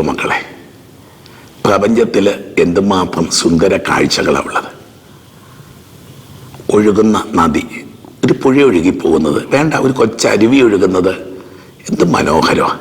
ദൈവമക്കളെ പ്രപഞ്ചത്തിൽ എന്തുമാത്രം സുന്ദര കാഴ്ചകളാണ് ഉള്ളത് ഒഴുകുന്ന നദി ഒരു പുഴ ഒഴുകി പോകുന്നത് വേണ്ട ഒരു കൊച്ചരുവി ഒഴുകുന്നത് എന്ത് മനോഹരമാണ്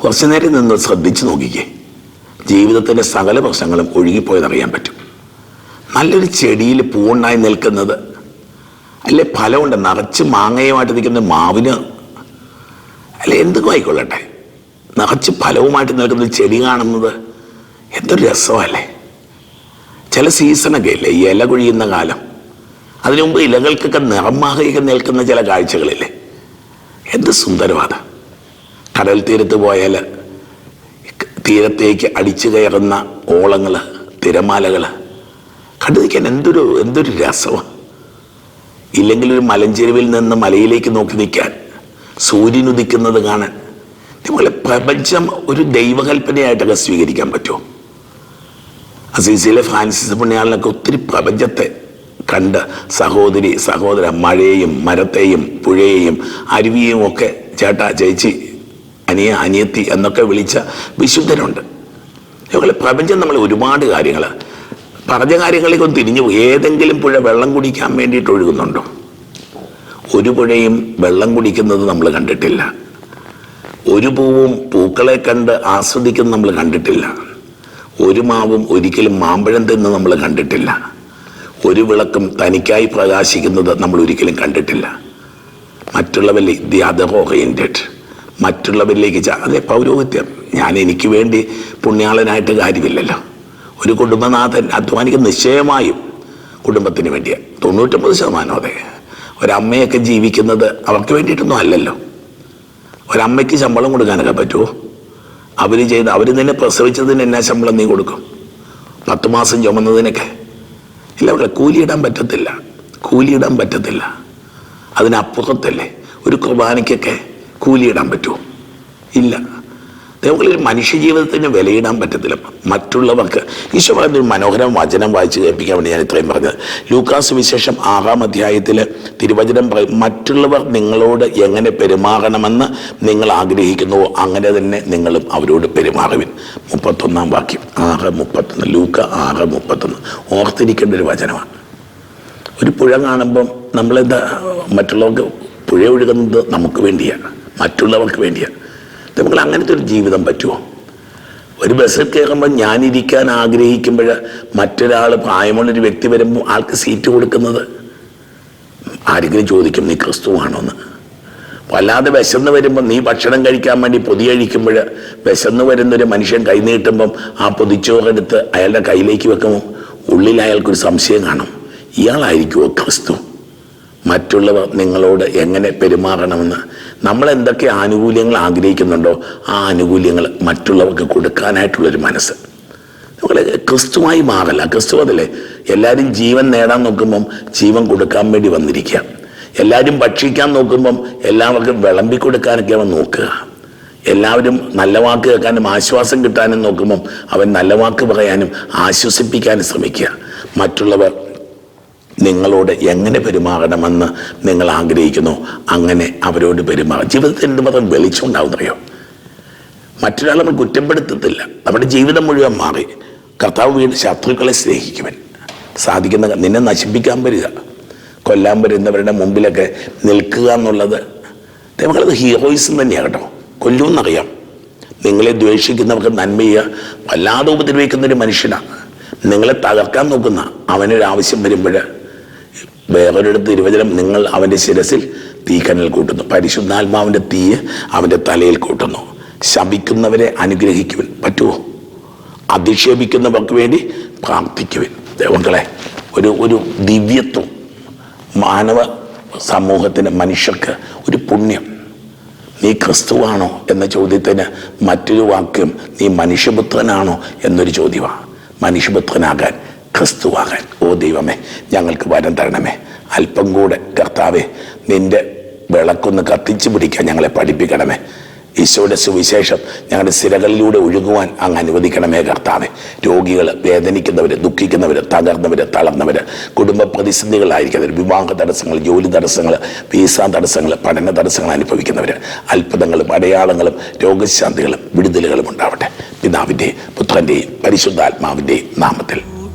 കുറച്ചു നേരം നിന്ന് ശ്രദ്ധിച്ചു നോക്കിക്കേ. ജീവിതത്തിന്റെ സകല പ്രശ്നങ്ങളും ഒഴുകിപ്പോയതറിയാൻ പറ്റും. നല്ലൊരു ചെടിയിൽ പൂണ്ണായി നിൽക്കുന്നത് അല്ലെ ഫലമുണ്ട് നിറച്ച് മാങ്ങയുമായിട്ട് നിൽക്കുന്ന മാവിന് അല്ലെ എന്തും ആയിക്കൊള്ളട്ടെ. നിറച്ച് ഫലവുമായിട്ട് നിൽക്കുന്ന ചെടി കാണുന്നത് എന്തൊരു രസമല്ലേ. ചില സീസണൊക്കെ ഇല്ലേ ഈ ഇല കൊഴിയുന്ന കാലം. അതിനു മുമ്പ് ഇലകൾക്കൊക്കെ നിറമാകയൊക്കെ നിൽക്കുന്ന ചില കാഴ്ചകളില്ലേ. എന്ത് സുന്ദരമാണ് കടൽ തീരത്ത് പോയാൽ തീരത്തേക്ക് അടിച്ചു കയറുന്ന ഓളങ്ങൾ തിരമാലകൾ കണ്ടുനിൽക്കാൻ എന്തൊരു എന്തൊരു രസമാണ് ഇല്ലെങ്കിൽ ഒരു മലഞ്ചെരുവിൽ നിന്ന് മലയിലേക്ക് നോക്കി നിൽക്കാൻ സൂര്യനുദിക്കുന്നത് കാണാൻ നമ്മളെ പ്രപഞ്ചം ഒരു ദൈവകൽപ്പനയായിട്ടൊക്കെ സ്വീകരിക്കാൻ പറ്റുമോ? അസീസിയിലെ ഫ്രാൻസിസ് പുണ്യാളിനൊക്കെ ഒത്തിരി പ്രപഞ്ചത്തെ കണ്ട് സഹോദരി സഹോദര മഴയെയും മരത്തെയും പുഴയെയും അരുവിയും ഒക്കെ ചേട്ടാ ചേച്ചി അനിയ അനിയത്തി എന്നൊക്കെ വിളിച്ച വിശുദ്ധരുണ്ട്. അതുപോലെ പ്രപഞ്ചം നമ്മൾ ഒരുപാട് കാര്യങ്ങൾ. പറഞ്ഞ കാര്യങ്ങളിലേക്കൊന്ന് തിരിഞ്ഞു ഏതെങ്കിലും പുഴ വെള്ളം കുടിക്കാൻ വേണ്ടിയിട്ട് ഒഴുകുന്നുണ്ടോ? ഒരു പുഴയും വെള്ളം കുടിക്കുന്നത് നമ്മൾ കണ്ടിട്ടില്ല. ഒരു പൂവും പൂക്കളെ കണ്ട് ആസ്വദിക്കുന്നത് നമ്മൾ കണ്ടിട്ടില്ല. ഒരു മാവും ഒരിക്കലും മാമ്പഴം തിന്ന് നമ്മൾ കണ്ടിട്ടില്ല. ഒരു വിളക്കും തനിക്കായി പ്രകാശിക്കുന്നത് നമ്മൾ ഒരിക്കലും കണ്ടിട്ടില്ല. മറ്റുള്ളവരിൽ ദി അതർ ഓറിയന്റഡ് മറ്റുള്ളവരിലേക്ക് അതെ പൗരോഹിത്യം. ഞാൻ എനിക്ക് വേണ്ടി പുണ്യാളനായിട്ട് കാര്യമില്ലല്ലോ. ഒരു കുടുംബനാഥൻ അധ്വാനിക്കുന്ന നിശ്ചയമായും കുടുംബത്തിന് വേണ്ടിയാണ് തൊണ്ണൂറ്റൊമ്പത് ശതമാനം അതെ. ഒരമ്മയൊക്കെ ജീവിക്കുന്നത് അവർക്ക് വേണ്ടിയിട്ടൊന്നും അല്ലല്ലോ. ഒരമ്മയ്ക്ക് ശമ്പളം കൊടുക്കാനൊക്കെ പറ്റുമോ അവർ ചെയ്ത് അവർ നിന്നെ പ്രസവിച്ചതിന് എന്നാ ശമ്പളം നീ കൊടുക്കും? പത്ത് മാസം ചുമന്നതിനൊക്കെ. ഇല്ല അവിടെ കൂലിയിടാൻ പറ്റത്തില്ല. കൂലിയിടാൻ പറ്റത്തില്ല. അതിനപ്പുറത്തല്ലേ? ഒരു കുർബാനയ്ക്കൊക്കെ കൂലിയിടാൻ പറ്റുമോ ഇല്ല. നമുക്ക് മനുഷ്യ ജീവിതത്തിന് വിലയിടാൻ പറ്റത്തില്ല. മറ്റുള്ളവർക്ക് ഈശോ പറയുന്ന ഒരു മനോഹരം വചനം വായിച്ച് കേൾപ്പിക്കാൻ വേണ്ടി ഞാൻ ഇത്രയും പറഞ്ഞത്. ലൂക്കാസ് വിശേഷം ആറാം അധ്യായത്തിൽ തിരുവചനം പറയും മറ്റുള്ളവർ നിങ്ങളോട് എങ്ങനെ പെരുമാറണമെന്ന് നിങ്ങൾ ആഗ്രഹിക്കുന്നുവോ അങ്ങനെ തന്നെ നിങ്ങളും അവരോട് പെരുമാറുവിൻ. മുപ്പത്തൊന്നാം വാക്യം. ആറ് മുപ്പത്തൊന്ന്. ലൂക്ക ആറ് മുപ്പത്തൊന്ന്. ഓർത്തിരിക്കേണ്ട ഒരു വചനമാണ്. ഒരു പുഴ കാണുമ്പം നമ്മളെന്താ മറ്റുള്ളവർക്ക് പുഴ ഒഴുകുന്നത് നമുക്ക് വേണ്ടിയാണ്. മറ്റുള്ളവർക്ക് വേണ്ടിയാണ്. നമുക്ക് അങ്ങനത്തെ ഒരു ജീവിതം പറ്റുമോ? ഒരു ബസ്സിൽ കയറുമ്പോൾ ഞാനിരിക്കാൻ ആഗ്രഹിക്കുമ്പോൾ മറ്റൊരാൾ പ്രായമുള്ളൊരു വ്യക്തി വരുമ്പോൾ ആൾക്ക് സീറ്റ് കൊടുക്കുന്നത്? ആരെങ്കിലും ചോദിക്കും നീ ക്രിസ്തുവാണോന്ന്? വല്ലാതെ വിശന്ന് വരുമ്പോൾ നീ ഭക്ഷണം കഴിക്കാൻ വേണ്ടി പൊതി കഴിക്കുമ്പോൾ വിശന്ന് വരുന്നൊരു മനുഷ്യൻ കൈനീട്ടുമ്പം ആ പൊതിച്ചോറെടുത്ത് അയാളുടെ കയ്യിലേക്ക് വെക്കുമ്പോൾ ഉള്ളിൽ അയാൾക്കൊരു സംശയം കാണും. ഇയാളായിരിക്കുമോ ക്രിസ്തു? മറ്റുള്ളവർ നിങ്ങളോട് എങ്ങനെ പെരുമാറണമെന്ന്? നമ്മൾ എന്തൊക്കെ ആനുകൂല്യങ്ങൾ ആഗ്രഹിക്കുന്നുണ്ടോ ആ ആനുകൂല്യങ്ങൾ മറ്റുള്ളവർക്ക് കൊടുക്കാനായിട്ടുള്ളൊരു മനസ്സ്. നമ്മൾ ക്രിസ്തുവായി മാറല്ല. ക്രിസ്തു അതല്ലേ? എല്ലാവരും ജീവൻ നേടാൻ നോക്കുമ്പം ജീവൻ കൊടുക്കാൻ വേണ്ടി വന്നിരിക്കുക. എല്ലാവരും ഭക്ഷിക്കാൻ നോക്കുമ്പം എല്ലാവർക്കും വിളമ്പി കൊടുക്കാനൊക്കെ അവൻ നോക്കുക. എല്ലാവരും നല്ല വാക്ക് കേൾക്കാനും ആശ്വാസം കിട്ടാനും നോക്കുമ്പം അവൻ നല്ല വാക്ക് പറയാനും ആശ്വസിപ്പിക്കാനും ശ്രമിക്കുക. മറ്റുള്ളവർ നിങ്ങളോട് എങ്ങനെ പെരുമാറണമെന്ന് നിങ്ങൾ ആഗ്രഹിക്കുന്നു? അങ്ങനെ അവരോട് പെരുമാറും. ജീവിതത്തിൽ എന്തുമാത്രം വെളിച്ചമുണ്ടാവുന്നറിയോ മറ്റൊരാൾ നമ്മൾ കുറ്റപ്പെടുത്തത്തില്ല. നമ്മുടെ ജീവിതം മുഴുവൻ മാറി. കർത്താവ് വീട് ശത്രുക്കളെ സ്നേഹിക്കുവൻ. സാധിക്കുന്ന നിന്നെ നശിപ്പിക്കാൻ വരിക. കൊല്ലാൻ വരുന്നവരുടെ മുമ്പിലൊക്കെ നിൽക്കുക എന്നുള്ളത് നമ്മളത് ഹീറോയിസം തന്നെയാണ് കേട്ടോ. കൊല്ലുമെന്നറിയാം. നിങ്ങളെ ദ്വേഷിക്കുന്നവർക്ക് നന്മ ചെയ്യുക വല്ലാതെ ഉപദ്രവിക്കുന്ന ഒരു മനുഷ്യനാണ് നിങ്ങളെ തകർക്കാൻ നോക്കുന്ന അവനൊരാവശ്യം വരുമ്പോൾ വേറൊരിടത്ത് ഇരുവചനം നിങ്ങൾ അവന്റെ ശിരസിൽ തീക്കനൽ കൂട്ടുന്നു. പരിശുദ്ധാത്മാവിന്റെ തീയ് അവന്റെ തലയിൽ കൂട്ടുന്നു. ശപിക്കുന്നവരെ അനുഗ്രഹിക്കുവിൻ. പറ്റുമോ അധിക്ഷേപിക്കുന്നവർക്ക് വേണ്ടി പ്രാർത്ഥിക്കുവിൻ. ദൈവങ്ങളെ ഒരു ഒരു ദിവ്യത്വം മാനവ സമൂഹത്തിന് മനുഷ്യർക്ക് ഒരു പുണ്യം. നീ ക്രിസ്തുവാണോ എന്ന ചോദ്യത്തിന് മറ്റൊരു വാക്യം നീ മനുഷ്യപുത്രനാണോ എന്നൊരു ചോദ്യമാണ് മനുഷ്യപുത്രനാകാൻ. ക്രിസ്തുവാകാൻ. ഓ ദൈവമേ ഞങ്ങൾക്ക് വരം തരണമേ. അല്പം കൂടെ കർത്താവെ നിന്റെ വിളക്കൊന്ന് കത്തിച്ചു പിടിക്കാൻ ഞങ്ങളെ പഠിപ്പിക്കണമേ. ഈശോയുടെ സുവിശേഷം ഞങ്ങളുടെ സിരകളിലൂടെ ഒഴുകുവാൻ അങ്ങ് അനുവദിക്കണമേ കർത്താവെ. രോഗികൾ വേദനിക്കുന്നവർ ദുഃഖിക്കുന്നവർ തകർന്നവർ തളർന്നവർ കുടുംബ പ്രതിസന്ധികളായിരിക്കുന്നവർ വിവാഹ തടസ്സങ്ങൾ ജോലി തടസ്സങ്ങൾ വീസ തടസ്സങ്ങൾ പഠന തടസ്സങ്ങൾ അനുഭവിക്കുന്നവർ അത്ഭുതങ്ങളും അടയാളങ്ങളും രോഗശാന്തികളും വിടുതലുകളും ഉണ്ടാവട്ടെ. പിതാവിന്റെയും പുത്രന്റെയും പരിശുദ്ധാത്മാവിന്റെയും നാമത്തിൽ.